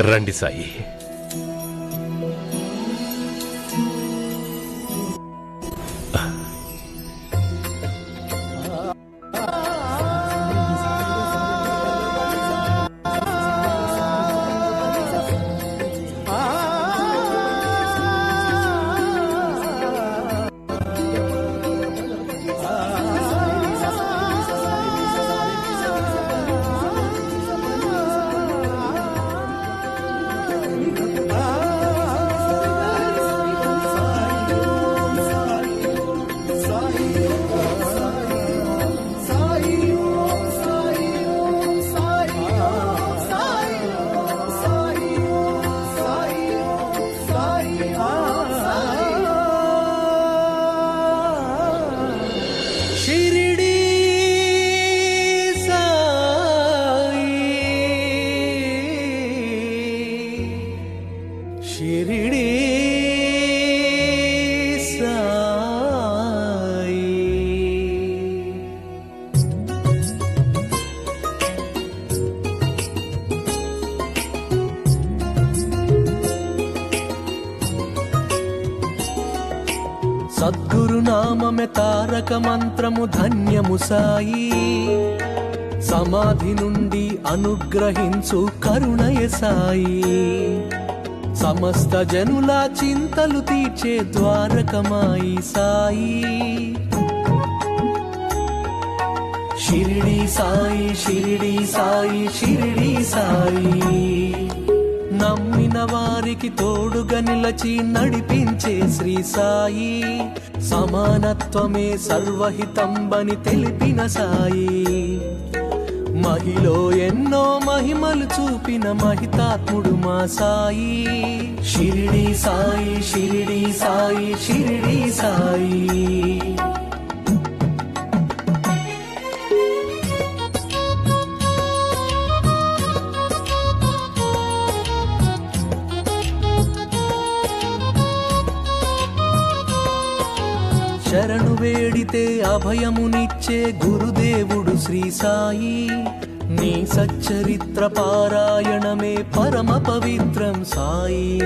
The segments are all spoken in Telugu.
రండి సాయి. సద్గురునామమె తారక మంత్రము ధన్యము సాయి. సమాధి నుండి అనుగ్రహించు కరుణయ సాయి. సమస్త జనుల చింతలు తీర్చే ద్వారకమాయి సాయి. షిరిడి సాయి షిరిడి సాయి షిరిడి సాయి. నమ్మిన వారికి తోడుగా నిలచి నడిపించే శ్రీ సాయి. సమానత్వమే సర్వహితంబని తెలిపిన సాయి. మహిలో ఎన్నో మహిమలు చూపిన మహితాత్ముడు మా సాయి. షిరిడి సాయి షిరిడి సాయి షిరిడి సాయి. వేడితే అభయమునిచ్చే గురుదేవుడు శ్రీ సాయి. నీ సచ్చరిత్ర పారాయణమే పరమ పవిత్రం సాయి.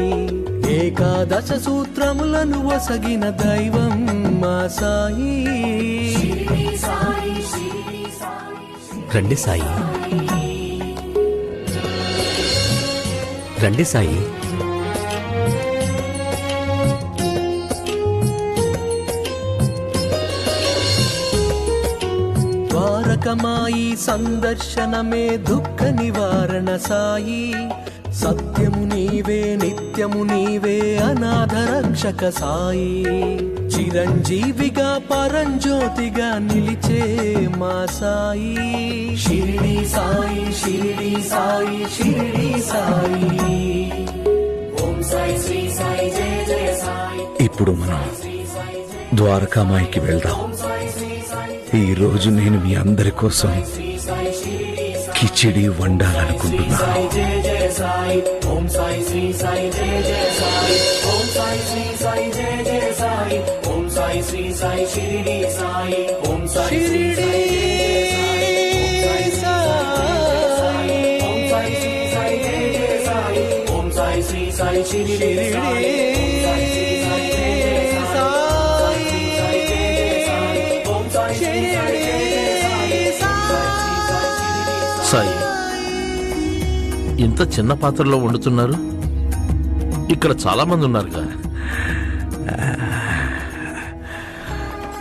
ఏకాదశ సూత్రములను వసగిన దైవం మా సాయి. రండి సాయి. రండి సాయి. ద్వారకమాయి సందర్శనమే దుఃఖ నివారణ సాయి. సత్యము నీవే నిత్యము నీవే అనాథ రక్షక సాయి. చిరంజీవిగా పరంజ్యోతిగా నిలిచే మా సాయి. షిరిడి సాయి షిరిడి సాయి షిరిడి సాయి. ఇప్పుడు మనం ద్వారకామాయికి వెళ్దాం. ఈరోజు నేను మీ అందరి కోసం కిచిడి వండాలనుకుంటున్నాను షిరిడి సాయి షిరిడి సాయి ఇంత చిన్న పాత్రలో వండుతున్నారు? ఇక్కడ చాలా మంది ఉన్నారుగా.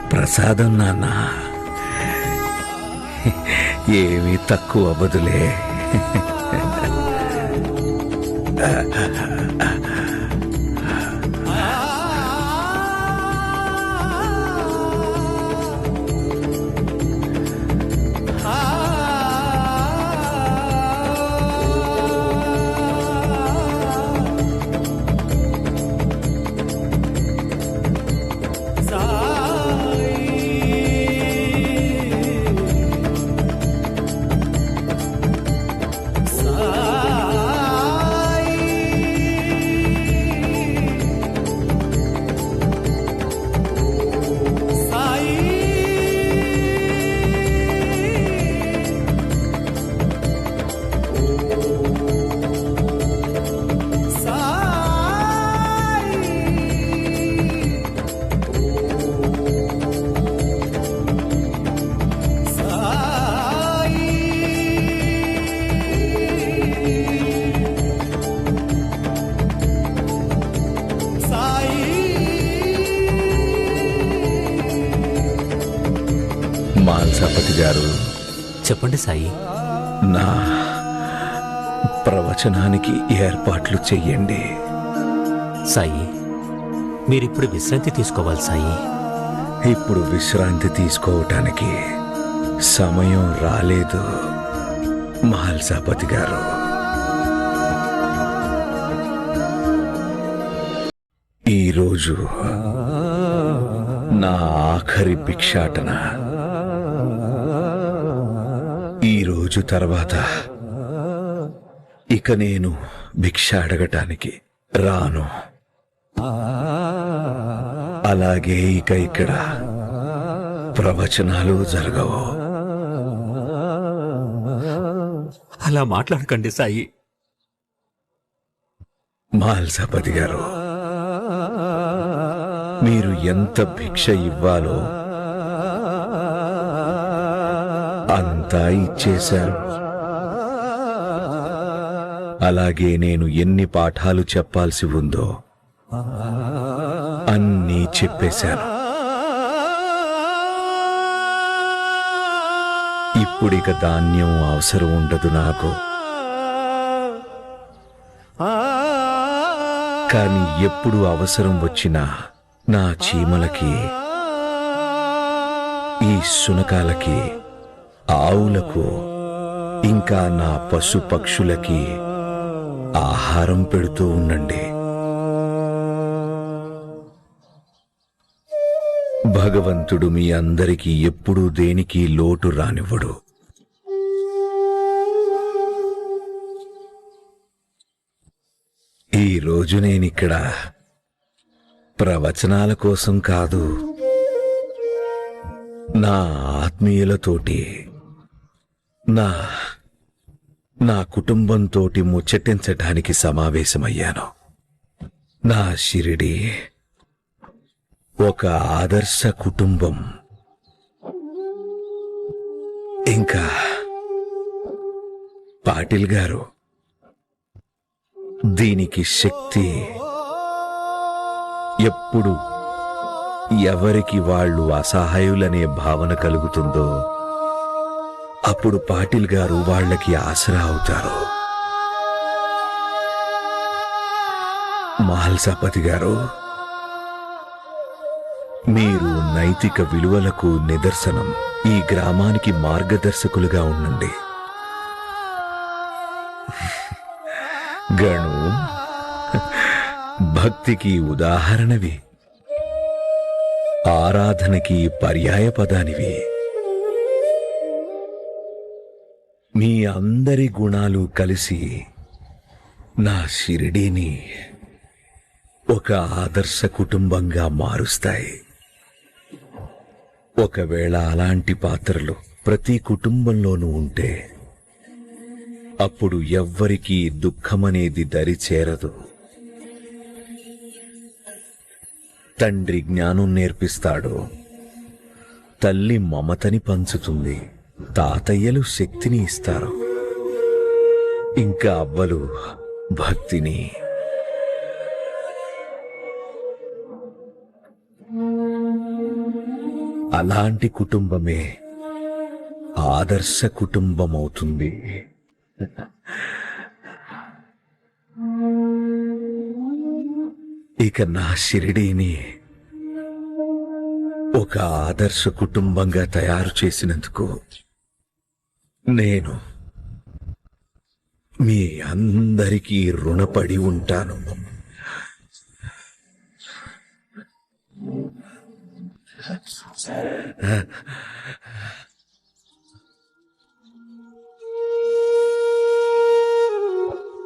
ప్రసాదం నాన్న. ఏమీ తక్కువ బదులే. మహల్సాపతి గారు. చెప్పండి సాయి. నా ప్రవచనానికి ఏర్పాట్లు చెయ్యండి. సాయి మీరిప్పుడు విశ్రాంతి తీసుకోవాలి సాయి. ఇప్పుడు విశ్రాంతి తీసుకోవటానికి సమయం రాలేదు మహల్సాపతి గారు. ఈరోజు నా ఆఖరి భిక్షాటన. ఈరోజు తర్వాత ఇక నేను భిక్ష అడగటానికి రాను. అలాగే ఇక ఇక్కడ ప్రవచనాలు జరగవు. అలా మాట్లాడకండి సాయి. మాల్సపతి గారు మీరు ఎంత భిక్ష ఇవ్వాలో అంతా ఇచ్చేశారు. అలాగే నేను ఎన్ని పాఠాలు చెప్పాల్సి ఉందో అన్నీ చెప్పేశాను. ఇప్పుడిక ధాన్యం అవసరం ఉండదు నాకు. కానీ ఎప్పుడు అవసరం వచ్చినా నా చీమలకి ఈ సునకాలకి ఆవులకు ఇంకా నా పశు పక్షులకి ఆహారం పెడుతూ ఉండండి. భగవంతుడు మీ అందరికీ ఎప్పుడూ దేనికి లోటు రానివ్వడు. ఈ రోజు నేనిక్కడ ప్రవచనాల కోసం కాదు నా ఆత్మీయులతోటి నా నా కుటుంబంతోటి ముచ్చటించటానికి సమావేశమయ్యాను. నా షిరిడి ఒక ఆదర్శ కుటుంబం. ఇంకా పాటిల్ గారు దీనికి శక్తి ఎప్పుడు ఎవరికి వాళ్ళు అసహాయులనే భావన కలుగుతుందో అప్పుడు పాటిల్ గారు వాళ్ళకి ఆసరా అవుతారు. మహల్సాపతి గారు మీరు నైతిక విలువలకు నిదర్శనం ఈ గ్రామానికి మార్గదర్శకులుగా ఉండండి. గణు భక్తికి ఉదాహరణవి ఆరాధనకి పర్యాయ పదానివి మీ అందరి గుణాలు కలిసి నా షిరిడీని ఒక ఆదర్శ కుటుంబంగా మారుస్తాయి. ఒకవేళ అలాంటి పాత్రలు ప్రతి కుటుంబంలోనూ ఉంటే అప్పుడు ఎవ్వరికీ దుఃఖమనేది దరి చేరదు. తండ్రి జ్ఞానం నేర్పిస్తాడు తల్లి మమతని పంచుతుంది. తాతయ్యలు శక్తిని ఇస్తారు. ఇంకా అవ్వలు భక్తిని. అలాంటి కుటుంబమే ఆదర్శ కుటుంబం అవుతుంది ఇక నా షిరిడీని ఒక ఆదర్శ కుటుంబంగా తయారు చేసినందుకు నేను మీ అందరికీ రుణపడి ఉంటాను.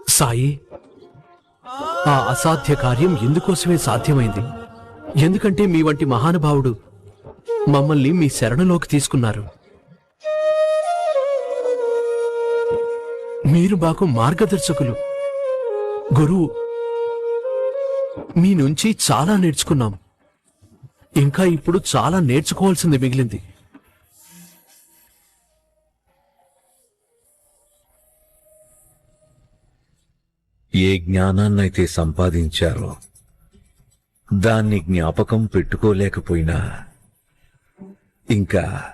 సాయి ఆ అసాధ్య కార్యం ఎందుకోసమే సాధ్యమైంది? ఎందుకంటే మీ వంటి మహానుభావుడు మమ్మల్ని మీ శరణలోకి తీసుకున్నారు. మీరు మాకు మార్గదర్శకులు. గురువు మీ నుంచి చాలా నేర్చుకున్నాం. ఇంకా ఇప్పుడు చాలా నేర్చుకోవాల్సింది మిగిలింది. ఏ జ్ఞానాన్నైతే సంపాదించారో దాన్ని జ్ఞాపకం పెట్టుకోలేకపోయినా ఇంకా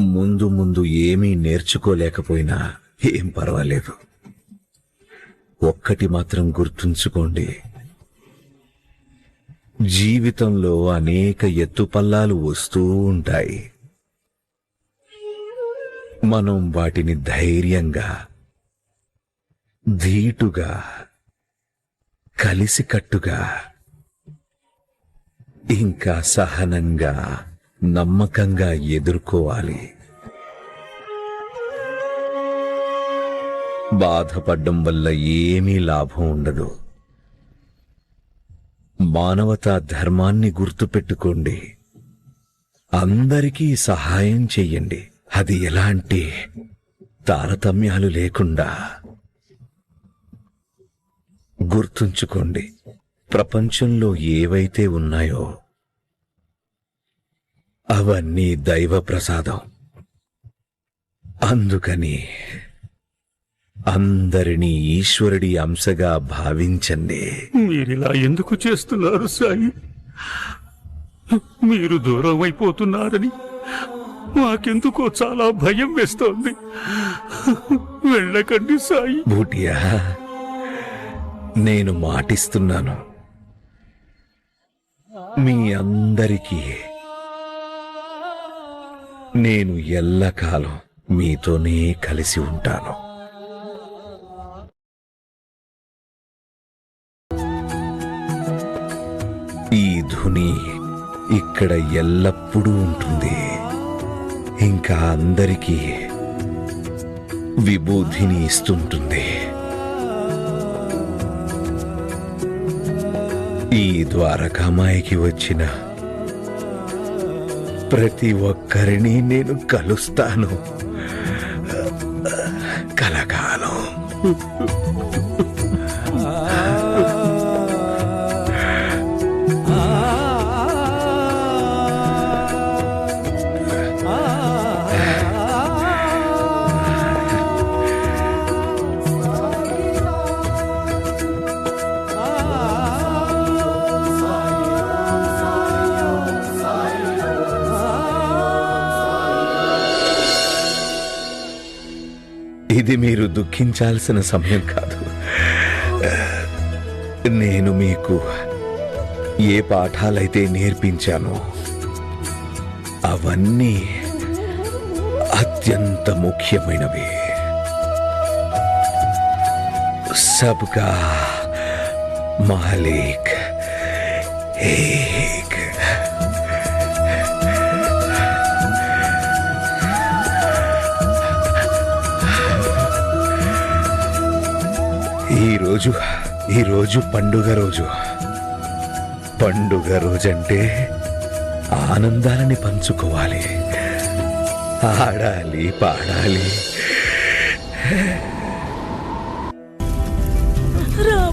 ముందు ముందు ఏమీ నేర్చుకోలేకపోయినా ఏం పర్వాలేదు. ఒక్కటి మాత్రం గుర్తుంచుకోండి. జీవితంలో అనేక ఎత్తుపల్లాలు వస్తూ ఉంటాయి. మనం వాటిని ధైర్యంగా ధీటుగా కలిసికట్టుగా ఇంకా సహనంగా నమ్మకంగా ఎదుర్కోవాలి. బాధపడ్డం వల్ల ఏమీ లాభం ఉండదు. మానవతా ధర్మాన్ని గుర్తుపెట్టుకోండి. అందరికీ సహాయం చెయ్యండి. అది ఎలాంటి తారతమ్యాలు లేకుండా. గుర్తుంచుకోండి ప్రపంచంలో ఏవైతే ఉన్నాయో అవన్నీ దైవ ప్రసాదం. అందుకని అందరినీ ఈశ్వరుడి అంశగా భావించండి. మీరిలా ఎందుకు చేస్తున్నారు సాయి? మీరు దూరం అయిపోతున్నారని మాకెందుకో చాలా భయం వేస్తోంది. వెళ్ళకండి సాయి. భూటియా నేను మాటిస్తున్నాను. మీ అందరికీ నేను ఎల్లకాలం మీతోనే కలిసి ఉంటాను. ధుని ఇక్కడ ఎల్లప్పుడూ ఉంటుంది. ఇంకా అందరికీ విభూతిని ఇస్తుంటుంది. ఈ ద్వారకామాయికి వచ్చిన ప్రతి ఒక్కరిని నేను కలుస్తాను. ఇది మీరు దుఃఖించాల్సిన సమయం కాదు. నేను మీకు ఏ పాఠాలైతే నేర్పించానో అవన్నీ అత్యంత ముఖ్యమైనవి. సబ్కా మాలిక్ ఏ ఈ రోజు పండుగ రోజు. పండుగ రోజంటే ఆనందాలని పంచుకోవాలి. ఆడాలి పాడాలి.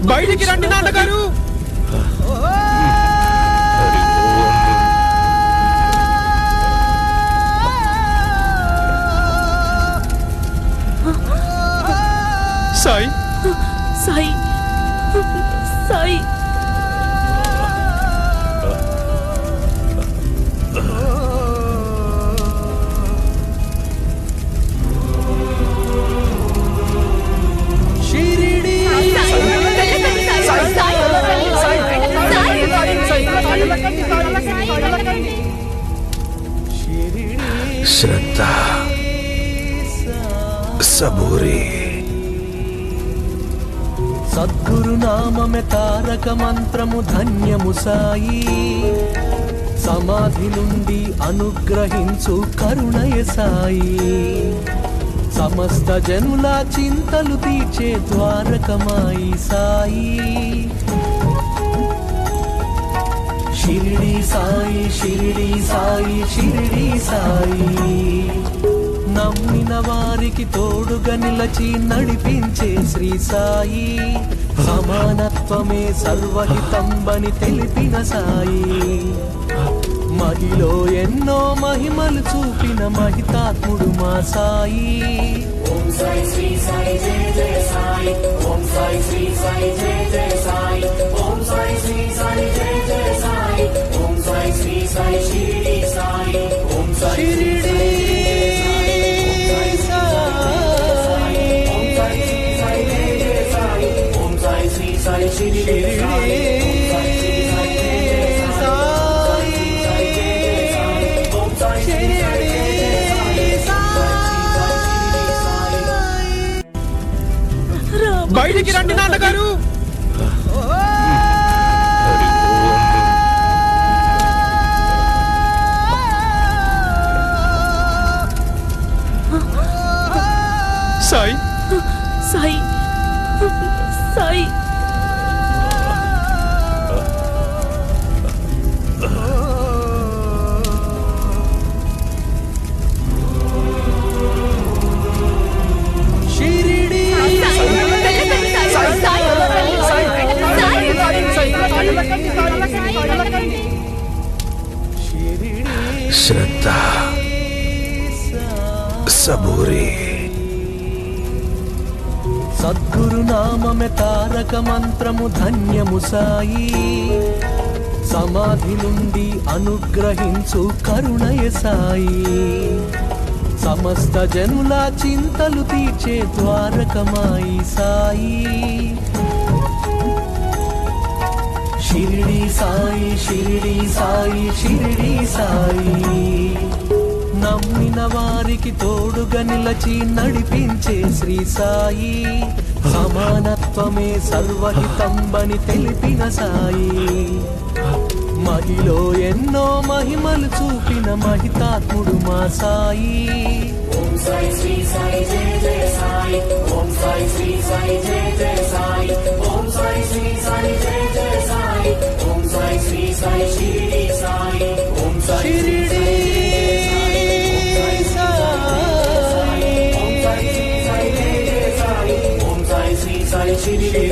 బయటికి రండి నాన్నగారు! సాయి సాయి సమాధి నుండి అనుగ్రహించు కరుణయ సాయి. సమస్త జనుల చింతలు తీర్చే ద్వారకమాయి సాయి. షిరిడి సాయి షిరిడి సాయి షిరిడి సాయి. నమ్మిన వారికి తోడుగా నిలచి నడిపించే శ్రీ సాయి. సమానత్వమే సర్వహితంబని తెలిపిన సాయి. మహిలో ఎన్నో మహిమలు చూపిన మహితాత్ముడు మా సాయి. షిరిడి షిరిడి. శ్రద్ధ సబూరి. సద్గురు నామమే తారక మంత్రము ధన్యము సాయి. సమాధి నుండి అనుగ్రహించు కరుణయ సాయి. సమస్త జనుల చింతలు తీర్చే ద్వారకమాయి సాయి. షిరిడి సాయి షిరిడి సాయి షిరిడి సాయి. నమ్మిన వారికి తోడుగా నిలచి నడిపించే శ్రీ సాయి. సమానత్వమే సర్వహితంబని తెలిపిన సాయి. మహిలో ఎన్నో మహిమలు చూపిన మహితాత్ముడు మా సాయి. షిరిడి సాయి. షిరిడి బయటికి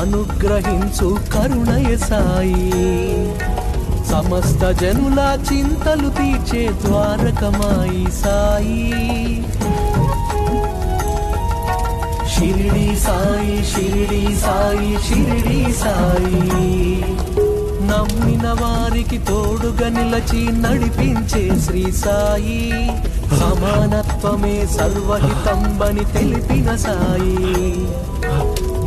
అనుగ్రహించు కరుణయ సాయి. సమస్త జనుల చింతలు తీర్చే ద్వారకమాయి సాయి. షిరిడి సాయి షిరిడి సాయి షిరిడి సాయి. నమ్మిన వారికి తోడుగా నిలచి నడిపించే శ్రీ సాయి. సమానత్వమే సర్వహితంబని తెలిపిన సాయి.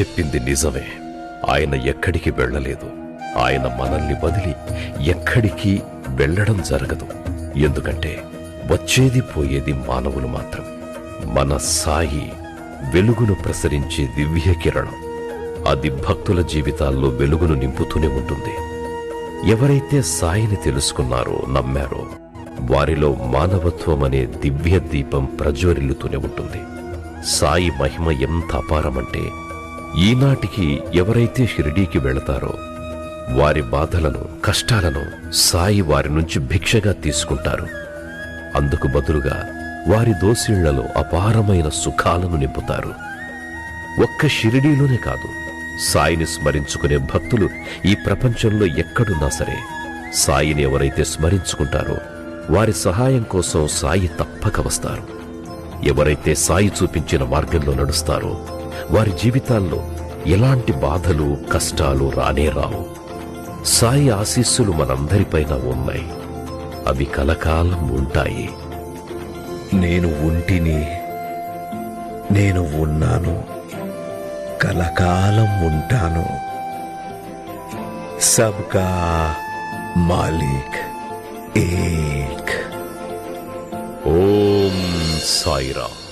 చెప్పింది నిజమే. ఆయన ఎక్కడికి వెళ్ళలేదు. ఆయన మనల్ని వదిలి ఎక్కడికి వెళ్ళడం జరగదు. ఎందుకంటే వచ్చేది పోయేది మానవులు మాత్రం. మన సాయి వెలుగును ప్రసరించే దివ్య కిరణం. అది భక్తుల జీవితాల్లో వెలుగును నింపుతూనే ఉంటుంది. ఎవరైతే సాయిని తెలుసుకున్నారో నమ్మారో వారిలో మానవత్వం అనే దివ్య దీపం ప్రజ్వరిల్లుతూనే ఉంటుంది. సాయి మహిమ ఎంత అపారమంటే ఈనాటికి ఎవరైతే షిరిడీకి వెళతారో వారి బాధలను కష్టాలను సాయి వారి నుంచి భిక్షగా తీసుకుంటారు. అందుకు బదులుగా వారి దోసిళ్ళలో అపారమైన సుఖాలను నింపుతారు. ఒక్క షిరిడీలోనే కాదు సాయిని స్మరించుకునే భక్తులు ఈ ప్రపంచంలో ఎక్కడున్నా సరే సాయిని ఎవరైతే స్మరించుకుంటారో వారి సహాయం కోసం సాయి తప్పక వస్తారు. ఎవరైతే సాయి చూపించిన మార్గంలో నడుస్తారో వారి జీవితాల్లో ఎలాంటి బాధలు కష్టాలు రానే రావు. సాయి ఆశీస్సులు మనందరిపైన ఉన్నాయి. అవి కలకాలం ఉంటాయి. నేను ఉంటిని నేను ఉన్నాను. కలకాలం ఉంటాను. సబ్కా మాలిక్ ఏక్. ఓం సాయిరామ్.